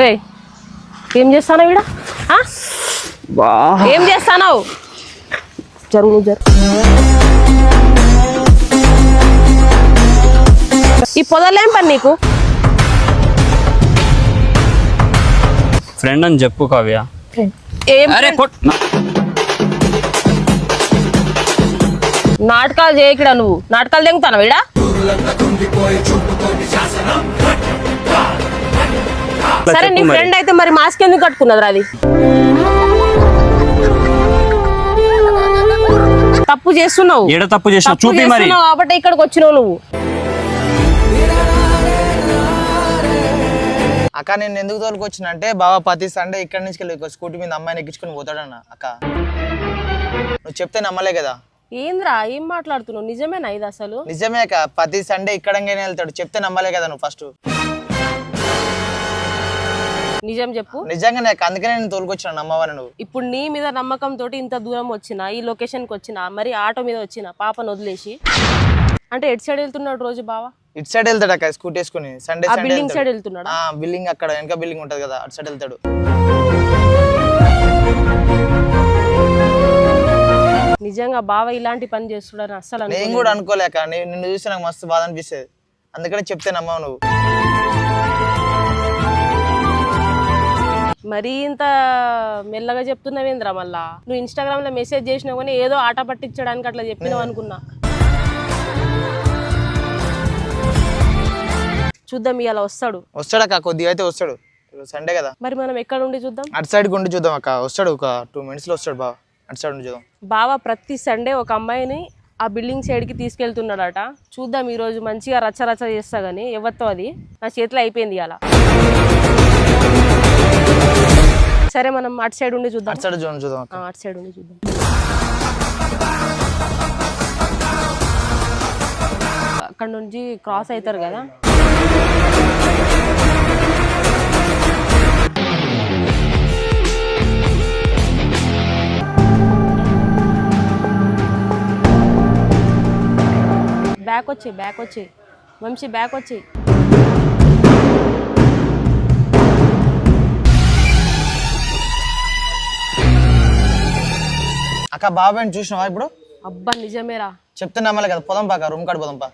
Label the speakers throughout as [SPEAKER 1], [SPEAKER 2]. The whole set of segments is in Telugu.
[SPEAKER 1] రే ఏం చేస్తానో ఈడ?
[SPEAKER 2] బా.
[SPEAKER 1] ఏం చేస్తానో? జరుగు జరుగు. ఈ పొదలేం పని నీకు?
[SPEAKER 2] ఫ్రెండ్ అని చెప్పు కావ్య.
[SPEAKER 1] ఏం నాటకాలు చేయకుడా నువ్వు? నాటకాలు తెంగుతాను ఈడ సరే నీ. ఫ్రెండ్ అయితే మరి మాస్క్ ఎందుకు కట్టుకున్నది అది తప్పు చేస్తున్నావు.
[SPEAKER 2] ఏడ తప్పు
[SPEAKER 1] తప్పు
[SPEAKER 2] చూపి మరి.
[SPEAKER 1] చేస్తున్నావు కాబట్టి ఇక్కడికి వచ్చినావు నువ్వు.
[SPEAKER 3] అక్క నేను ఎందుకు తోలుకొచ్చిన అంటే బావ ప్రతి సండే ఇక్కడి నుంచి వెళ్ళి స్కూటీ మీద అమ్మాయిని ఎక్కించుకొని పోతాడన్న అక్క. నువ్వు చెప్తే నమ్మలే కదా.
[SPEAKER 1] ఏంద్రా ఏం మాట్లాడుతున్నావు? నిజమేనా ఇది అసలు?
[SPEAKER 3] నిజమే అక్క ప్రతి సండే ఇక్కడంగానే వెళ్తాడు. చెప్తే నమ్మలే కదా నువ్వు ఫస్ట్
[SPEAKER 1] నిజం చెప్పు.
[SPEAKER 3] నిజంగానే అక్క అందుకనే నేను తోలుకొచ్చిన నమ్మవని నువ్వు?
[SPEAKER 1] ఇప్పుడు నీ మీద నమ్మకం తోటి ఇంత దూరం వచ్చిన ఈ లొకేషన్కి వచ్చిన మరి ఆటో మీద వచ్చిన పాపను వదిలేసి? అంటే ఎటు సైడ్ వెళ్తున్నాడు రోజు బావా?
[SPEAKER 3] ఇటు సైడ్ వెళ్తాడు అక్క స్కూటీ వేసుకుని. సండే
[SPEAKER 1] ఆ బిల్డింగ్ సైడ్ వెళ్తున్నాడా?
[SPEAKER 3] ఆ బిల్డింగ్ అక్కడ వెనక బిల్డింగ్ ఉంటది కదా అటు సైడ్ వెళ్తాడు.
[SPEAKER 1] నిజంగా బావ ఇలాంటి పని చేస్తున్నాడని అస్సలు
[SPEAKER 3] నేను. కూడా అనుకోలేక నీ- నిన్ను చూసి నాకు మస్తు బాధ అనిపిస్తుంది. అందుకనే చెప్తే నమ్మవు నువ్వు.
[SPEAKER 1] మరీ ఇంత మెల్లగా చెప్తున్నావేంద్రా మళ్ళా? నువ్వు ఇన్స్టాగ్రామ్లో మెసేజ్ చేసినావు కానీ ఏదో ఆట పట్టించడానికి అట్లా చెప్పినావు అనుకున్నా. చూద్దాం ఇవాళ వస్తాడు.
[SPEAKER 3] వస్తాడు అక్క కొద్దిగా అయితే వస్తాడు సండే కదా.
[SPEAKER 1] మరి మనం ఎక్కడ ఉండి చూద్దాం?
[SPEAKER 3] అటు సైడ్ గుండి చూద్దాం అక్క. వస్తాడు ఒక టూ మినిట్స్లో వస్తాడు బా అటు సైడ్ ఉండి చూద్దాం.
[SPEAKER 1] బావ ప్రతి సండే ఒక అమ్మాయిని ఆ బిల్డింగ్ సైడ్కి తీసుకెళ్తున్నాడట. చూద్దాం ఈరోజు మంచిగా రచ్చ రచ్చ చేస్తా కానీ ఎవరితో అది? నా చేతిలో అయిపోయింది అలా సరే మనం అటు సైడ్ ఉండి చూద్దాం.
[SPEAKER 3] అటు సైడ్ చూద్దాం
[SPEAKER 1] అటు సైడ్ ఉండి చూద్దాం. అక్కడ నుంచి క్రాస్ అవుతారు కదా. బ్యాక్ వచ్చే బ్యాక్ వచ్చే వంశీ బ్యాక్ వచ్చే
[SPEAKER 3] అక్క బాబాయ్ని చూసినావా ఇప్పుడు?
[SPEAKER 1] అబ్బా నిజమేరా.
[SPEAKER 3] చెప్తే నమ్మలే కదా పోదాం పాక రూమ్ కాడ పోదాం పా.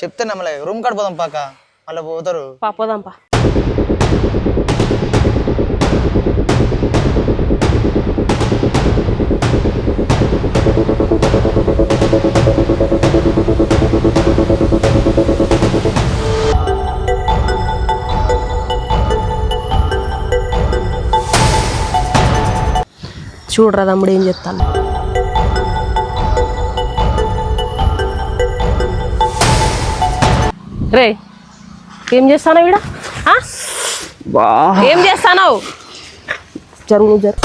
[SPEAKER 3] చెప్తే నమ్మలే రూమ్ కాడ పోదాం పాక మళ్ళీ పోతారు.
[SPEAKER 1] పా పోదాం పా. చూడరా తమ్ముడు ఏం చెప్తాను. రే ఏం చేస్తానో ఈడ ఏం చేస్తానో? జరుగు జరుగు.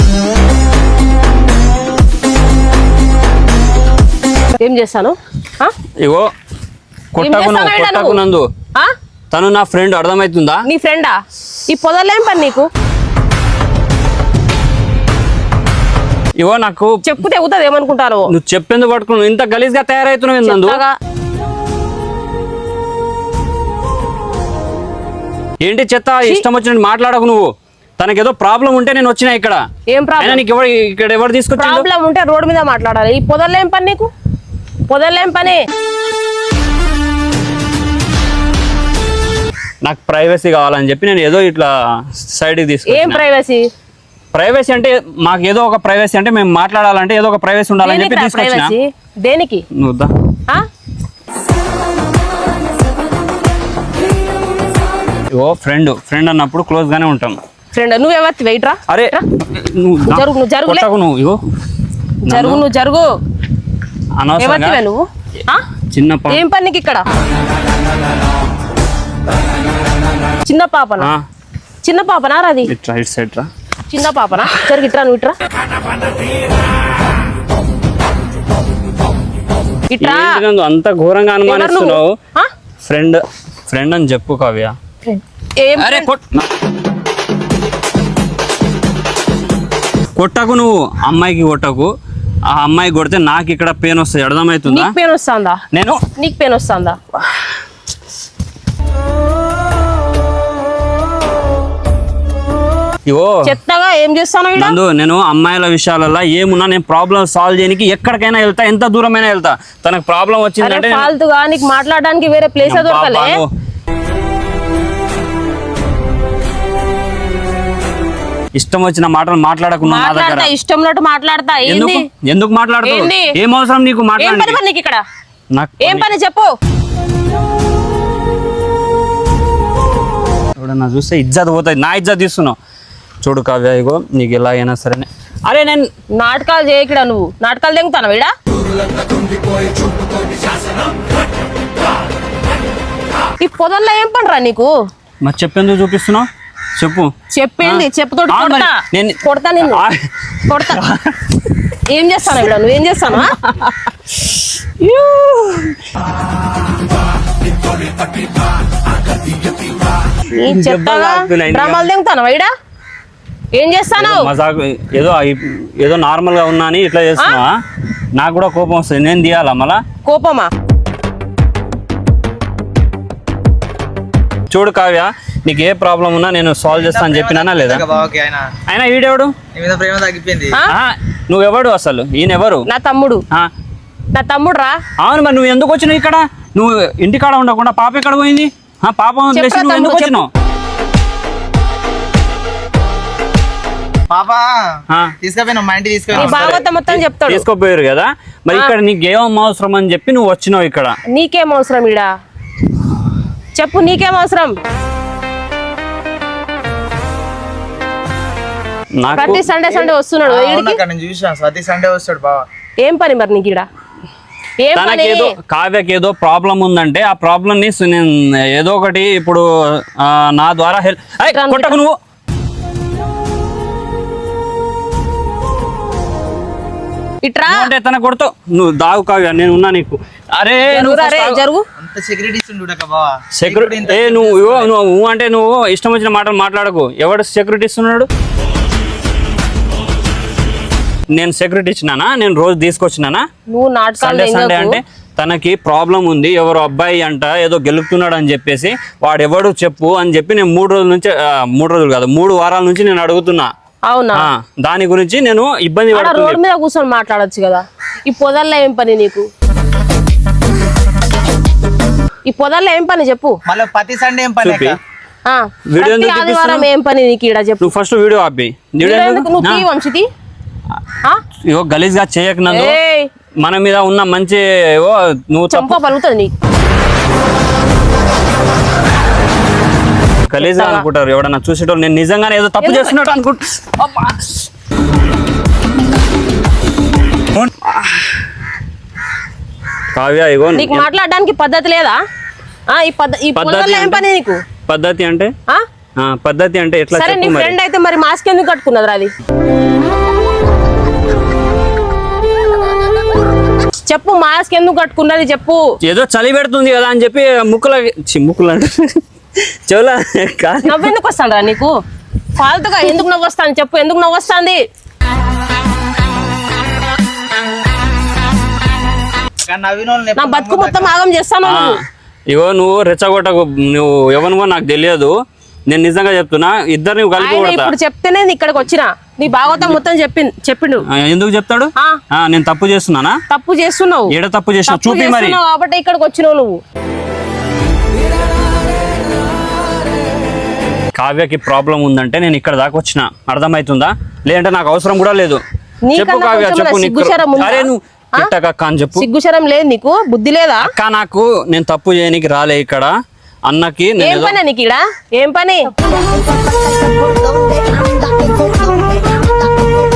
[SPEAKER 1] ఏం చేస్తాను?
[SPEAKER 2] ఇగో కొట్టకు
[SPEAKER 1] చేస్తావు
[SPEAKER 2] నువ్వు
[SPEAKER 1] ఈడ
[SPEAKER 2] కొట్టకు
[SPEAKER 1] నువ్వు?
[SPEAKER 2] నందు.
[SPEAKER 1] ఆ?
[SPEAKER 2] తను నా ఫ్రెండ్ అర్థమవుతుందా
[SPEAKER 1] నీ ఫ్రెండా? ఈ పొదలేం పని నీకు?
[SPEAKER 2] ఇగో నాకు
[SPEAKER 1] చెప్పు తెగుతుంది ఏమనుకుంటారు?
[SPEAKER 2] నువ్వు చెప్పేందుకు పట్టుకున్నావు ఇంత గలీజ్గా తయారవుతున్నావు నందు?
[SPEAKER 1] చెప్తాగా.
[SPEAKER 2] ఏంటి చెత్త? ఇష్టం వచ్చినట్టు మాట్లాడకు నువ్వు. తనకేదో ప్రాబ్లం ఉంటే నేను వచ్చినా ఇక్కడ.
[SPEAKER 1] ఏం ప్రాబ్లం?
[SPEAKER 2] నీకు ఎవరు ఇక్కడ ఎవరు తీసుకొచ్చి
[SPEAKER 1] ప్రాబ్లం ఉంటే రోడ్డు మీద మాట్లాడాలి. ఈ పొదలేం పని నీకు? పొదలేం పని?
[SPEAKER 2] నాకు ప్రైవసీ కావాలని చెప్పి నేను ఏదో ఇట్లా సైడ్కి
[SPEAKER 1] ఏం
[SPEAKER 2] తీసుకొచ్చిన.
[SPEAKER 1] ప్రైవసీ
[SPEAKER 2] ప్రైవసీ అంటే మాకు ఏదో ఒక ప్రైవసీ అంటే మేము మాట్లాడాలంటే ఏదో ఒక ప్రైవసీ ఉండాలని చెప్పి తీసుకొచ్చిన.
[SPEAKER 1] దేనికి?
[SPEAKER 2] నువ్వు దా.
[SPEAKER 1] ఆ?
[SPEAKER 2] ఇగో ఫ్రెండ్ ఫ్రెండ్ అన్నప్పుడు క్లోజ్ గానే ఉంటాం.
[SPEAKER 1] ఫ్రెండ్ నువ్వు ఎవరి? వెయిట్ రా.
[SPEAKER 2] అరే నువ్వు.
[SPEAKER 1] జరుగు, నువ్వు.
[SPEAKER 2] కొట్టకు నువ్వు ఇగో.
[SPEAKER 1] జరుగు నువ్వు జరుగు.
[SPEAKER 2] అనవసరంగా
[SPEAKER 1] నువ్వు?
[SPEAKER 2] చిన్న
[SPEAKER 1] ఏం పని నీకు ఇక్కడ చిన్న పాపనా? చిన్న పాపనా రాది
[SPEAKER 2] ఇట్రా ఇటు సైడ్ రా.
[SPEAKER 1] చిన్న పాపనా? సరే ఇట్రా నువ్వు ఇట్రా.
[SPEAKER 2] అంత ఘోరంగా? అనుమానిస్తున్నావు? ఫ్రెండ్ ఫ్రెండ్ అని చెప్పు కావ్య. అరే కొట్టకు నువ్వు అమ్మాయికి కొట్టకు. ఆ అమ్మాయి కొడితే నాకు ఇక్కడ పెయిన్ వస్తుంది. అర్థమవుతుందా?
[SPEAKER 1] నీకు పెయిన్ వస్తుందా?
[SPEAKER 2] నేను
[SPEAKER 1] నీకు పెయిన్ వస్తుందా? చెత్తగా ఏం చేస్తాను
[SPEAKER 2] నందు నేను అమ్మాయిల విషయాలలో ఏమున్నా నేను ప్రాబ్లం సాల్వ్ చేయడానికి ఎక్కడికైనా వెళ్తా ఎంత దూరమైనా వెళ్తా. తనకు ప్రాబ్లం వచ్చిందంటే
[SPEAKER 1] ఫాల్తుగా నీకు మాట్లాడడానికి వేరే ప్లేస్ దొరకలే.
[SPEAKER 2] ఇష్టం వచ్చిన మాటలు మాట్లాడకుండా నా దగ్గర.
[SPEAKER 1] ఇష్టం ఉన్నట్టు మాట్లాడతా.
[SPEAKER 2] ఎందుకు? ఎందుకు మాట్లాడుతావు? ఏం అవసరం నీకు
[SPEAKER 1] ఇక్కడ? ఏం పని. చెప్పు?
[SPEAKER 2] ఎవడన్నా చూస్తే ఇజ్జత్ పోతుంది నా ఇజ్జత్ తీస్తున్నావు. చూడు కావ్య ఇగో నీకు ఎలా అయినా సరే అరే నేను
[SPEAKER 1] నాటకాలు చేయకిడా నువ్వు. నాటకాలు తెంగుతాను వీడా? ఈ పొదల్లో ఏం పనిరా నీకు?
[SPEAKER 2] మరి చెప్పేందుకు చూపిస్తున్నావు? చెప్పు.
[SPEAKER 1] చెప్పింది చెప్పుతోటి కొడతా.
[SPEAKER 2] నేను-
[SPEAKER 1] కొడతా. కొడతా. ఏం చేస్తాను ఇక్కడ నువ్వు ఏం చేస్తాను?
[SPEAKER 2] ఇంకా.
[SPEAKER 1] డ్రామాలు తెంగుతాను వైడా? ఏం చేస్తాను
[SPEAKER 2] మజాకు ఏదో ఏదో నార్మల్గా ఉన్నా అని ఇట్లా చేస్తున్నా నాకు కూడా కోపం వస్తుంది. నేను తీయాలా మళ్ళా?
[SPEAKER 1] కోపమా?
[SPEAKER 2] చూడు కావ్య నీకు ఏ ప్రాబ్లం ఉన్నా నేను సాల్వ్ చేస్తా అని చెప్పినానా లేదా?
[SPEAKER 3] ఇంకా బావకి ఆయన?
[SPEAKER 1] ఆ,
[SPEAKER 2] నువ్వెవడు అసలు? ఈయన ఎవరు?
[SPEAKER 1] నా తమ్ముడు.
[SPEAKER 2] ఆ,
[SPEAKER 1] నా తమ్ముడు రా
[SPEAKER 2] అవును మరి నువ్వు ఎందుకు వచ్చినావు ఇక్కడ? నువ్వు ఇంటికాడ ఉండకుండా పాప ఎక్కడ పోయింది? ఆ, పాపం ఎందుకు వచ్చినావు?
[SPEAKER 3] పాప
[SPEAKER 2] ఆ.
[SPEAKER 3] తీసుకుపోయినా మా ఇంటికి
[SPEAKER 1] నీ
[SPEAKER 3] తీసుకుపోయినా
[SPEAKER 1] భాగవతం మొత్తం చెప్తాడు.
[SPEAKER 2] తీసుకోపోయారు కదా. మరి ఇక్కడ నీకు ఏం అవసరం అని చెప్పి నువ్వు వచ్చినావు ఇక్కడ.
[SPEAKER 1] నీకేం అవసరం ఈడ? చెప్పు నీకేం అవసరం?
[SPEAKER 2] నాకు
[SPEAKER 1] ప్రతి సండే సండే వస్తున్నాడు.
[SPEAKER 3] ప్రతి సండే వస్తాడు బావ.
[SPEAKER 1] ఏం పని మరి నీకు ఈడ? ఏం పని?
[SPEAKER 2] తనకేదో కావ్యకి ఏదో ప్రాబ్లం ఉందంటే ఆ ప్రాబ్లం ని సు- నేను ఏదో ఒకటి ఇప్పుడు నా ద్వారా హెల్ప్ కొట్టకు నువ్వు.
[SPEAKER 1] ఇట్రా.
[SPEAKER 2] నువ్వు అంటే తన కొడతావు నువ్వు దాగు కావ్య నేను ఉన్నా నీకు. అరే.
[SPEAKER 1] జరుగు
[SPEAKER 3] సెక్యూరిటీ
[SPEAKER 2] ఏ నువ్వు నువ్వు అంటే నువ్వు ఇష్టం వచ్చిన మాటలు మాట్లాడకు. ఎవడు సెక్యూరిటీ ఇస్తున్నాడు నేను సెక్యూరిటీ ఇచ్చినానా? నేను రోజు తీసుకొచ్చినానా?
[SPEAKER 1] నువ్వు నాటకాలు
[SPEAKER 2] సండే సండే. అంటే తనకి ప్రాబ్లం ఉంది ఎవరు అబ్బాయి అంట ఏదో గెలుపుతున్నాడు అని చెప్పేసి వాడు ఎవడు చెప్పు అని చెప్పి నేను మూడు రోజుల నుంచి మూడు రోజులు కాదు మూడు వారాల నుంచి నేను అడుగుతున్నా.
[SPEAKER 1] అవునా?
[SPEAKER 2] దాని గురించి నేను ఇబ్బంది
[SPEAKER 1] రోడ్డు మీద కూర్చొని మాట్లాడొచ్చు కదా. ఈ పొదల్లో ఏం పని నీకు? ఈ పొదల్లో ఏం పని చెప్పు.
[SPEAKER 3] మళ్ళీ ప్రతి సండే ఏం పని
[SPEAKER 2] చూపి.
[SPEAKER 3] అక్క?
[SPEAKER 1] ఆ,
[SPEAKER 2] వీడియో
[SPEAKER 1] ప్రతి
[SPEAKER 2] ఎందుకు
[SPEAKER 1] ఆదివారం ఏం పని నీకు ఈడ చెప్పు.
[SPEAKER 2] నువ్వు ఫస్ట్ వీడియో ఆపి. వీడియో
[SPEAKER 1] వీడియో ఎందుకు?
[SPEAKER 2] ఎందుకు?
[SPEAKER 1] నువ్వు
[SPEAKER 2] నా,
[SPEAKER 1] తీ వంశితి ఆ?
[SPEAKER 2] ఇగో గలీజ్గా చేయకనందు
[SPEAKER 1] ఏయ్.
[SPEAKER 2] మన మీద ఉన్న మంచి ఏవో నువ్వు తప్పు
[SPEAKER 1] చంప నీకు.
[SPEAKER 2] గలీజ్గా అనుకుంటారు ఎవడన్నా చూసేటోళ్ళు. నేను నిజంగానే ఏదో తప్పు చేస్తున్నట్టు అనుకుంటా. కావ్య ఇగో
[SPEAKER 1] నీకు మాట్లాడడానికి పద్ధతి లేదా? ఈ పద్ధ ఈ
[SPEAKER 2] పద్ధతి
[SPEAKER 1] పొదల్లో ఏం
[SPEAKER 2] అంటే?
[SPEAKER 1] పని నీకు?
[SPEAKER 2] పద్ధతి అంటే? పద్ధతి అంటే ఎట్లా
[SPEAKER 1] సరే నీ ఫ్రెండ్ అయితే మరి మాస్క్ ఎందుకు కట్టుకున్నదిరా అది? చెప్పు మాస్క్ ఎందుకు కట్టుకున్నది చెప్పు.
[SPEAKER 2] ఏదో చలి పెడుతుంది కదా అని చెప్పి ముక్కుల చి, ముక్కులు అంటే చెవుల? కాదు.
[SPEAKER 1] నవ్వెందుకు వస్తాను రా నీకు? ఫాల్తుగా ఎందుకు నవ్వు వస్తాను చెప్పు ఎందుకు నవ్వు వస్తుంది నా బతుకు మొత్తం ఆగం చేస్తాను.
[SPEAKER 2] ఇగో నువ్వు రెచ్చగొట్టకు నువ్వు ఎవరినో నాకు తెలియదు. నేను నిజంగా చెప్తున్నా ఇద్దరు నువ్వు కలిపి
[SPEAKER 1] ఇప్పుడు చెప్తేనే ఇక్కడికి వచ్చిన. నీ భాగవతం మొత్తం చెప్పి చెప్పిండు.
[SPEAKER 2] ఎందుకు చెప్తాడు? నేను తప్పు చేస్తున్నానా?
[SPEAKER 1] తప్పు చేస్తున్నావు.
[SPEAKER 2] ఏడ తప్పు
[SPEAKER 1] తప్పు
[SPEAKER 2] చూపి మరి.
[SPEAKER 1] చేస్తున్నావు కాబట్టి ఇక్కడికి వచ్చినావు నువ్వు.
[SPEAKER 2] కావ్యకి ప్రాబ్లం ఉందంటే నేను ఇక్కడ దాకా వచ్చిన. అర్థమవుతుందా లేదంటే నాకు అవసరం కూడా లేదు. చెప్పు కావ్య చెప్పు నీకు.
[SPEAKER 1] సిగ్గుశరం ఉందా?
[SPEAKER 2] అరే నువ్వు? తిట్టకక్క అని చెప్పు.
[SPEAKER 1] సిగ్గుశరం లేదు నీకు? బుద్ధి లేదా?
[SPEAKER 2] అక్క నాకు నేను తప్పు చేయనికి రాలే ఇక్కడ. అన్నకి నేను
[SPEAKER 1] ఏం పని నీకు ఈడ ఏం పని?